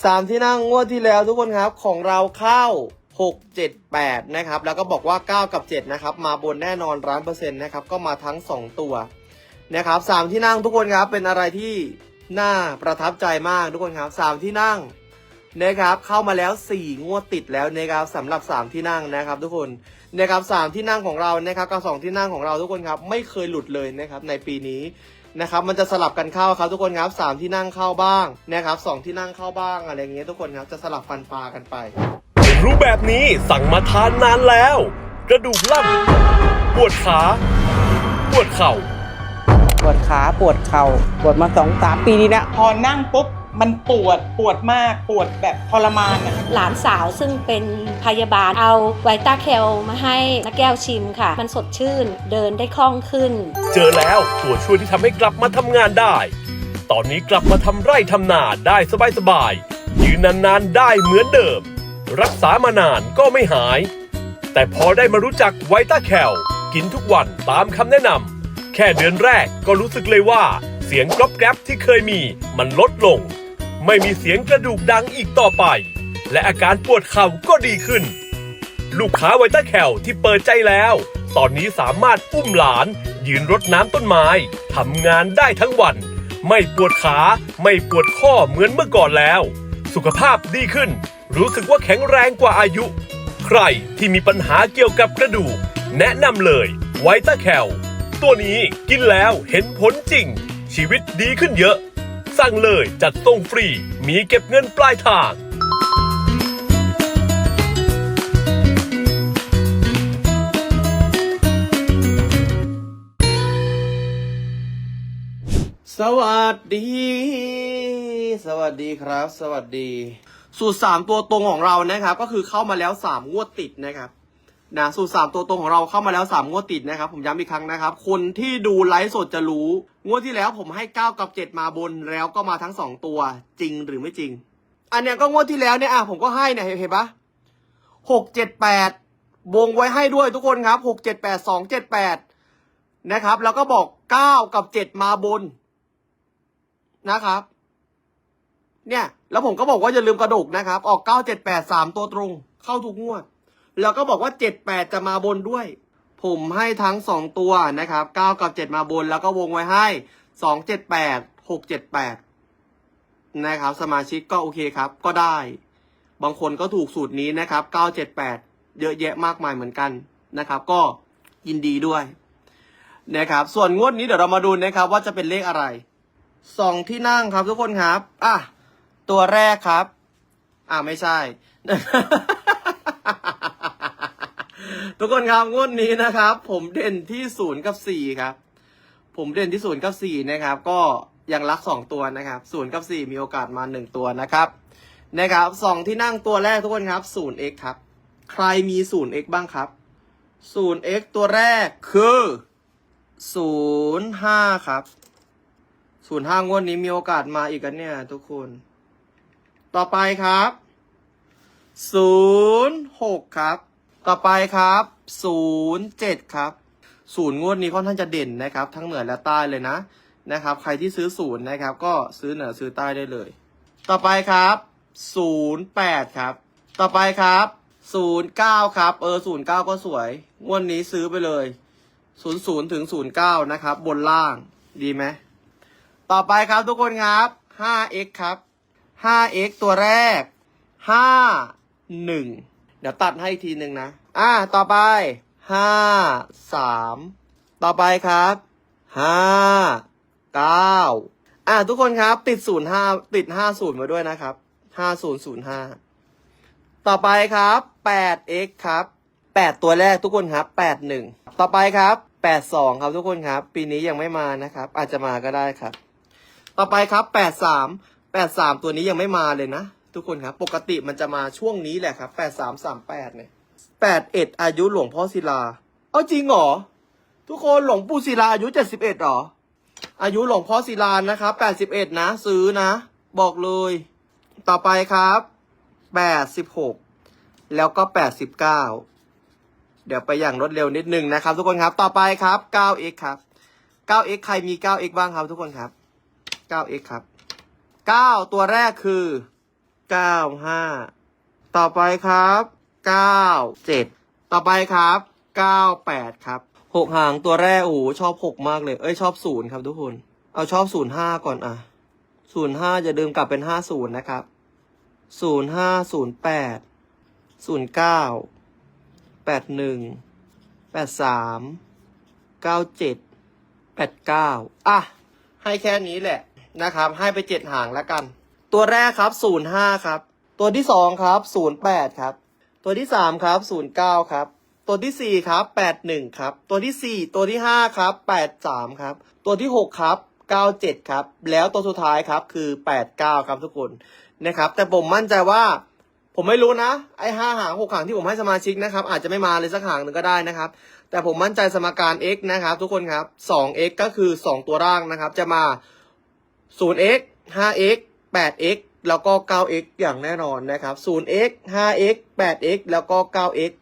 สามที่นั่งงวดที่แล้วทุกคนครับของเราเข้าหกเจ็ดแปดนะครับ แล้วก็บอกว่าเก้ากับเจ็ดนะครับ มาบนแน่นอนร้านเปอร์เซ็นต์นะครับ ก็มาทั้งสองตัวนะครับสามที่นั่งทุกคนครับเป็นอะไรที่น่าประทับใจมากทุกคนครับสามที่นั่งนะครับเข้ามาแล้วสี่งวดติดแล้วนะครับสำหรับสามที่นั่งนะครับ ทุกคนนะครับสามที่นั่งของเรานะครับกับสองที่นั่งของเราทุกคนครับไม่เคยหลุดเลยนะครับในปีนี้ นะครับมันจะสลับกันเข้าครับทุกคนครับสามที่นั่งเข้าบ้างนะครับสองที่นั่งเข้าบ้างอะไรอย่างเงี้ยทุกคนครับจะสลับฟันปลากันไปรู้แบบนี้สั่งมาทานนานแล้ว กระดูกลั่นปวดขา ปวดเข่า ปวดขาปวดเข่าปวดมาสองสามปีนี้แล้วพอนั่งปุ๊บ มันปวดปวดมากปวดแบบทรมานอะหลานสาวซึ่งเป็นพยาบาลเอาไวต้าแคลมาให้นักแก้วชิมค่ะ มันสดชื่นเดินได้คล่องขึ้น เจอแล้วตัวช่วยที่ทำให้กลับมาทำงานได้ ตอนนี้กลับมาทำไร่ทำนาได้สบายๆยืนนานๆได้เหมือนเดิม รักษามานานก็ไม่หาย แต่พอได้มารู้จักไวต้าแคลกินทุกวันตามคำแนะนำแค่เดือนแรกก็รู้สึกเลยว่าเสียงกรอบแกรบที่เคยมีมันลดลง ไม่มีเสียงกระดูกดังอีกต่อไป และอาการปวดเข่าก็ดีขึ้น ลูกค้าไวต้าแคลที่เปิดใจแล้ว ตอนนี้สามารถอุ้มหลาน ยืนรดน้ำต้นไม้ทำงานได้ทั้งวัน ไม่ปวดขาไม่ปวดข้อเหมือนเมื่อก่อนแล้ว สุขภาพดีขึ้น รู้สึกว่าแข็งแรงกว่าอายุ ใครที่มีปัญหาเกี่ยวกับกระดูก แนะนำเลยไวต้าแคลตัวนี้กินแล้วเห็นผลจริง ชีวิตดีขึ้นเยอะ สั่งเลยจัดส่งฟรี มีเก็บเงินปลายทางสวัสดี สวัสดีครับ สวัสดี สูตรสามตัวตรงของเรานะครับ ก็คือเข้ามาแล้วสามงวดติดนะครับ นะสูตรสามตัวตรงของเราเข้ามาแล้วสามงวดติดนะครับ ผมย้ำอีกครั้งนะครับ คนที่ดูไลฟ์สดจะรู้ งวดที่แล้วผมให้เก้ากับเจ็ดมาบนแล้วก็มาทั้งสองตัวจริงหรือไม่จริง อันเนี้ยก็งวดที่แล้วเนี่ยอะผมก็ให้เนี่ยเห็นเห็นปะหกเจ็ดแปดวงไว้ให้ด้วยทุกคนครับหกเจ็ดแปดสองเจ็ดแปดนะครับ แล้วก็บอกเก้ากับเจ็ดมาบนนะครับ เนี่ย แล้วผมก็บอกว่าอย่าลืมกระดกนะครับ ออกเก้าเจ็ดแปดสามตัวตรง เข้าทุกงวด แล้วก็บอกว่าเจ็ดแปดจะมาบนด้วย ผมให้ทั้งสองตัวนะครับเก้ากับเจ็ดมาบนแล้วก็วงไว้ให้สองเจ็ดแปดหกเจ็ดแปดนะครับ สมาชิกก็โอเคครับ ก็ได้ บางคนก็ถูกสูตรนี้นะครับเก้าเจ็ดแปดเยอะแยะมากมายเหมือนกันนะครับ ก็ยินดีด้วยนะครับ ส่วนงวดนี้เดี๋ยวเรามาดูนะครับ ว่าจะเป็นเลขอะไรสองที่นั่งครับทุกคนครับ อะ ตัวแรกครับ อะไม่ใช่ ทุกคนครับงวดนี้นะครับ ผมเด่นที่ศูนย์กับสี่ครับ ผมเด่นที่ศูนย์กับสี่นะครับ ก็ยังรักสองตัวนะครับศูนย์กับสี่มีโอกาสมาหนึ่งตัวนะครับนะครับสองที่นั่งตัวแรกทุกคนครับศูนย์ x ครับ ใครมีศูนย์ x บ้างครับศูนย์ x ตัวแรกคือศูนย์ห้าครับศูนย์ห้างวดนี้มีโอกาสมาอีกกันเนี่ย ทุกคน ต่อไปครับศูนย์หกครับ ต่อไปครับศูนย์เจ็ดครับศูนย์งวดนี้ค่อนข้างจะเด่นนะครับ ทั้งเหนือและใต้เลยนะนะครับ ใครที่ซื้อศูนย์นะครับ ก็ซื้อเหนือซื้อใต้ได้เลย ต่อไปครับศูนย์แปดครับ ต่อไปครับศูนย์เก้าครับเออศูนย์เก้าก็สวย งวดนี้ซื้อไปเลยศูนย์ศูนย์ถึงศูนย์เก้านะครับ บนล่างดีไหมต่อไปครับทุกคนครับ 5x ครับ 5x ตัวแรก5 1 เดี๋ยวตัดให้อีกทีหนึ่งนะ อ่า ต่อไป5 3ต่อไปครับ5 9อ่าทุกคนครับ ติด0 5ติด50มาด้วยนะครับ5005ต่อไปครับ 8x ครับ8ตัวแรกทุกคนครับ81ต่อไปครับ82ครับทุกคนครับ ปีนี้ยังไม่มานะครับ อาจจะมาก็ได้ครับ ต่อไปครับ83 83ตัวนี้ยังไม่มาเลยนะ ทุกคนครับ ปกติมันจะมาช่วงนี้แหละครับ8338เนี่ย81อายุหลวงพ่อศิลา เอาจริงเหรอ ทุกคนหลวงปู่ศิลาอายุ71เอ็ดหรอ อายุหลวงพ่อศิลานะครับ81นะ ซื้อนะ บอกเลย ต่อไปครับ86แล้วก็89เดี๋ยวไปอย่างรวดเร็วนิดนึงนะครับ ทุกคนครับ ต่อไปครับ 9x ครับ 9x ใครมี 9x บ้างครับทุกคนครับ 9x ครับ 9 ตัวแรกคือ เก้าห้าต่อไปครับเก้าเจ็ดต่อไปครับเก้าแปดครับหกหางตัวแรกโอ้โหชอบหกมากเลย เอ้ยชอบศูนย์ครับทุกคน เอาชอบศูนย์ห้าก่อนอะศูนย์ห้าจะเดิมกลับเป็นห้าศูนย์นะครับศูนย์ห้าศูนย์แปดศูนย์เก้าแปดหนึ่งแปดสามเก้าเจ็ดแปดเก้าอะ ให้แค่นี้แหละนะครับ ให้ไปเจ็ดหางแล้วกัน ตัวแรกครับศูนย์ห้าครับ ตัวที่สองครับศูนย์แปดครับ ตัวที่สามครับศูนย์เก้าครับ ตัวที่สี่ครับแปดหนึ่งครับ ตัวที่สี่ตัวที่ห้าครับแปดสามครับ ตัวที่หกครับเก้าเจ็ดครับ แล้วตัวสุดท้ายครับคือแปดเก้าครับทุกคนนะครับ แต่ผมมั่นใจว่าผมไม่รู้นะ ไอ้ห้าหางหกหางที่ผมให้สมาชิกนะครับ อาจจะไม่มาเลยสักหางหนึ่งก็ได้นะครับ แต่ผมมั่นใจสมการ x นะครับ ทุกคนครับ 2x ก็คือ 2 ตัวร่างนะครับ จะมา 0x 5x 8x แล้วก็ 9x อย่างแน่นอนนะครับ 0x 5x 8x แล้วก็ 9x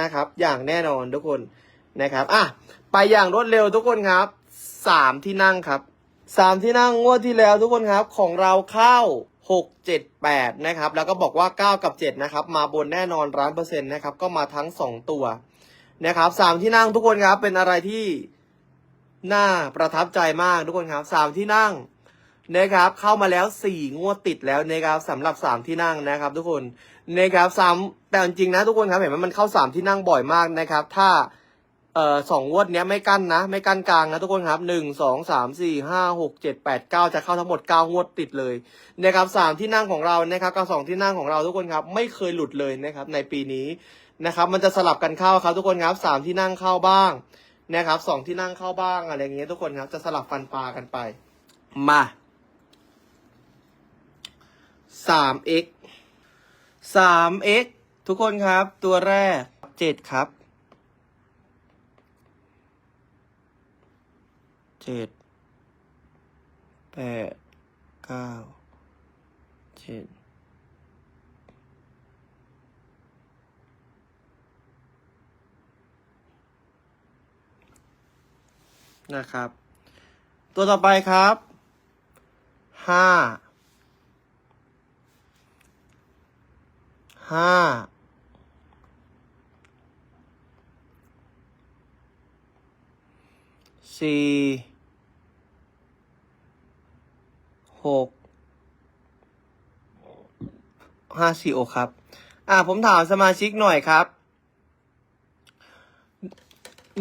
นะครับ อย่างแน่นอนทุกคนนะครับ อะ ไปอย่างรวดเร็วทุกคนครับ 3 ที่นั่งครับ 3 ที่นั่งงวดที่แล้วทุกคนครับของเราเข้า 6 7 8 นะครับ แล้วก็บอกว่า 9 กับ 7 นะครับ มาบนแน่นอนร้านเปอร์เซ็นต์นะครับ ก็มาทั้ง 2 ตัวนะครับสามที่นั่งทุกคนครับ เป็นอะไรที่น่าประทับใจมากทุกคนครับสามที่นั่ง นะครับ เข้ามาแล้วสี่งวดติดแล้วนะครับสำหรับสามที่นั่งนะครับ ทุกคนนะครับสามแต่จริงๆนะทุกคนครับเห็นไหมมันเข้าสามที่นั่งบ่อยมากนะครับ ถ้าเอ่อสองงวดเนี้ยไม่กั้นนะ ไม่กั้นกลางนะทุกคนครับหนึ่งสองสามสี่ห้าหกเจ็ดแปดเก้าจะเข้าทั้งหมดเก้างวดติดเลยนะครับสามที่นั่งของเรานะครับกับสองที่นั่งของเราทุกคนครับไม่เคยหลุดเลยนะครับ ในปีนี้นะครับ มันจะสลับกันเข้าครับทุกคนครับสามที่นั่งเข้าบ้างนะครับสองที่นั่งเข้าบ้างอะไรอย่างเงี้ยทุกคนครับจะสลับฟันปลากันไป มา สาม x สาม x ทุกคนครับ ตัวแรกเจ็ดครับเจ็ดแปดเก้าเจ็ดนะครับ ตัวต่อไปครับห้า ห้าสี่หกห้าสี่โอครับ อ่าผมถามสมาชิกหน่อยครับ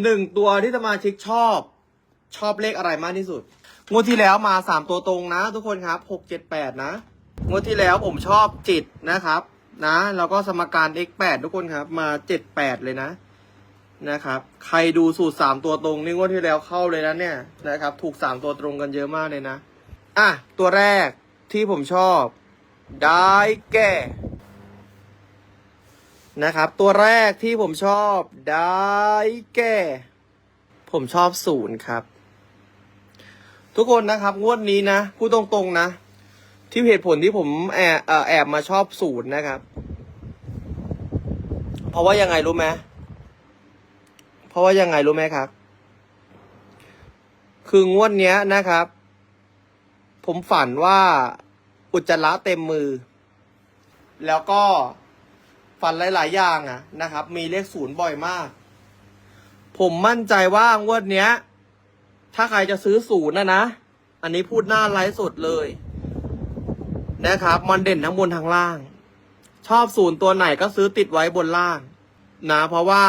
หนึ่งตัวที่สมาชิกชอบ ชอบเลขอะไรมากที่สุด งวดที่แล้วมาสามตัวตรงนะ ทุกคนครับหกเจ็ดแปดนะ งวดที่แล้วผมชอบจิตนะครับ นะ แล้วก็สมการ x แปดทุกคนครับ มาเจ็ดแปดเลยนะ นะครับ ใครดูสูตรสามตัวตรงนี่งวดที่แล้วเข้าเลยนะเนี่ยนะครับ ถูกสามตัวตรงกันเยอะมากเลยนะ อะ ตัวแรกที่ผมชอบ ได้แก่ นะครับ ตัวแรกที่ผมชอบ ได้แก่ ผมชอบศูนย์ครับ ทุกคนนะครับ งวดนี้นะพูดตรงๆนะ ที่เหตุผลที่ผมแอบแอบมาชอบศูนย์นะครับ เพราะว่ายังไงรู้ไหมเพราะว่ายังไงรู้ไหมครับ คืองวดเนี้ยนะครับ ผมฝันว่าอุจจาระเต็มมือ แล้วก็ฝันหลาย ๆ อย่างอะนะครับ มีเลขศูนย์บ่อยมาก ผมมั่นใจว่างวดเนี้ย ถ้าใครจะซื้อศูนย์นะนะ อันนี้พูดหน้าไลฟ์สดเลย นะครับ มันเด่นทั้งบนทั้งล่าง ชอบศูนย์ตัวไหนก็ซื้อติดไว้บนล่าง นะ เพราะว่า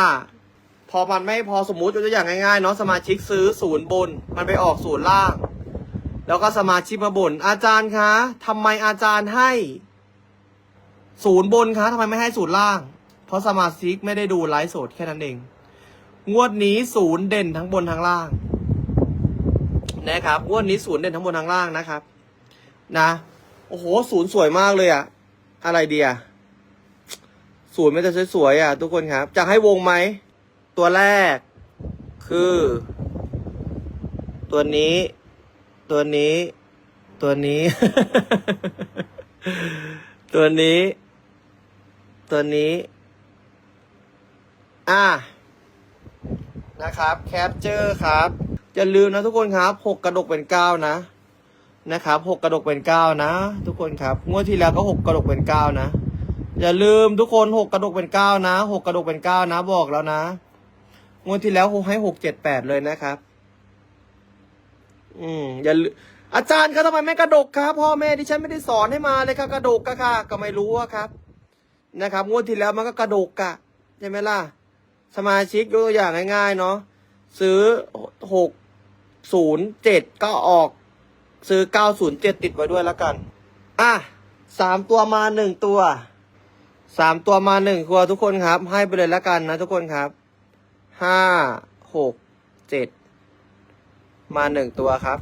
พอมันไม่พอสมมุติยกตัวอย่างง่ายๆเนาะสมาชิกซื้อศูนย์บน มันไปออกศูนย์ล่าง แล้วก็สมาชิกมาบ่นอาจารย์คะทำไมอาจารย์ให้ศูนย์บนคะทำไมไม่ให้ศูนย์ล่าง เพราะสมาชิกไม่ได้ดูไลฟ์สดแค่นั้นเอง งวดนี้ศูนย์เด่นทั้งบนทั้งล่างนะครับงวดนี้ศูนย์เด่นทั้งบนทั้งล่างนะครับ นะ โอ้โห ศูนย์สวยมากเลยอะอะไรเดียศูนย์ไม่จะสวยๆอะทุกคนครับจะให้วงไหม ตัวแรก คือ ตัวนี้ ตัวนี้ ตัวนี้ ตัวนี้ ตัวนี้ อะนะครับ แคปเจอร์ครับอย่าลืมนะทุกคนครับหกกระดกเป็นเก้านะ นะครับหกกระดกเป็นเก้านะ ทุกคนครับงวดที่แล้วก็หกกระดกเป็นเก้านะ อย่าลืมทุกคนหกกระดกเป็นเก้านะหกกระดกเป็นเก้านะบอกแล้วนะงวดที่แล้วคงให้หกเจ็ดแปดเลยนะครับ อืมอย่าอาจารย์ก็ทำไมไม่กระดกครับพ่อแม่ที่ฉันไม่ได้สอนให้มาเลยครับกระดกก็ค่ะ ก็ไม่รู้อะครับ นะครับงวดที่แล้วมันก็กระดกกะใช่ไหมล่ะ สมาชิกยกตัวอย่างง่ายๆเนาะซื้อหกศูนย์เจ็ดก็ออก ซื้อเก้าศูนย์เจ็ดติดไว้ด้วยแล้วกัน อะสามตัวมาหนึ่งตัว สามตัวมาหนึ่งตัวทุกคนครับ ให้ไปเลยแล้วกันนะทุกคนครับ ห้า หก เจ็ด มาหนึ่งตัวครับ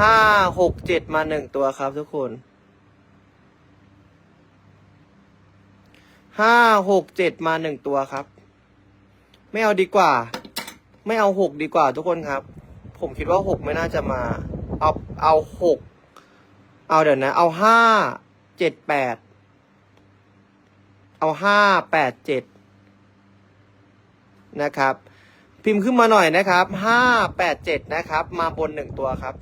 ห้า หก เจ็ดมาหนึ่งตัวครับทุกคน ห้า หก เจ็ดมาหนึ่งตัวครับ ไม่เอาดีกว่า ไม่เอาหกดีกว่าทุกคนครับ ผมคิดว่าหกไม่น่าจะมา เอาเอาหกเอาเดี๋ยวนะ เอาห้าเจ็ดแปดเอาห้าแปดเจ็ดนะครับ พิมพ์ขึ้นมาหน่อยนะครับห้าแปดเจ็ดนะครับ มาบนหนึ่งตัวครับ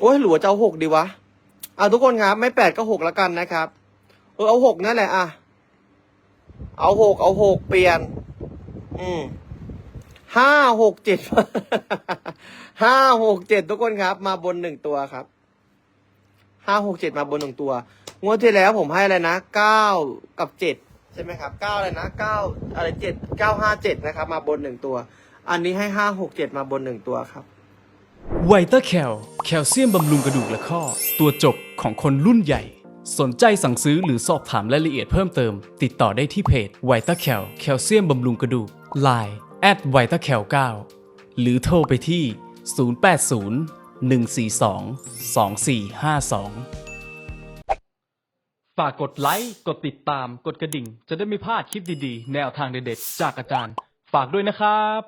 โอ้ยหลัวจะเอาหกดีวะเอาทุกคนครับ ไม่แปดก็หกแล้วกันนะครับ เออเอาหกนั่นแหละอะ เอาหกเอาหกเปลี่ยน อืม ห้าหกเจ็ดห้าหกเจ็ดทุกคนครับ มาบนหนึ่งตัวครับห้าหกเจ็ดมาบนหนึ่งตัว งวดที่แล้วผมให้อะไรนะเก้ากับเจ็ดใช่ไหมครับเก้าอะไรนะเก้าอะไรเจ็ดเก้าห้าเจ็ดนะครับ มาบนหนึ่งตัว อันนี้ให้ห้าหกเจ็ดมาบนหนึ่งตัวครับไวต้าแคลแคลเซียมบำรุงกระดูกและข้อ ตัวจบของคนรุ่นใหญ่ สนใจสั่งซื้อหรือสอบถามรายละเอียดเพิ่มเติม ติดต่อได้ที่เพจไวต้าแคลแคลเซียมบำรุงกระดูก Line แอดไวต้าแคล9หรือโทรไปที่ 080 142 2452 ฝากกดไลค์ กดติดตาม กดกระดิ่ง จะได้ไม่พลาดคลิปดีๆ แนวทางเด็ดๆ จากอาจารย์ ฝากด้วยนะครับ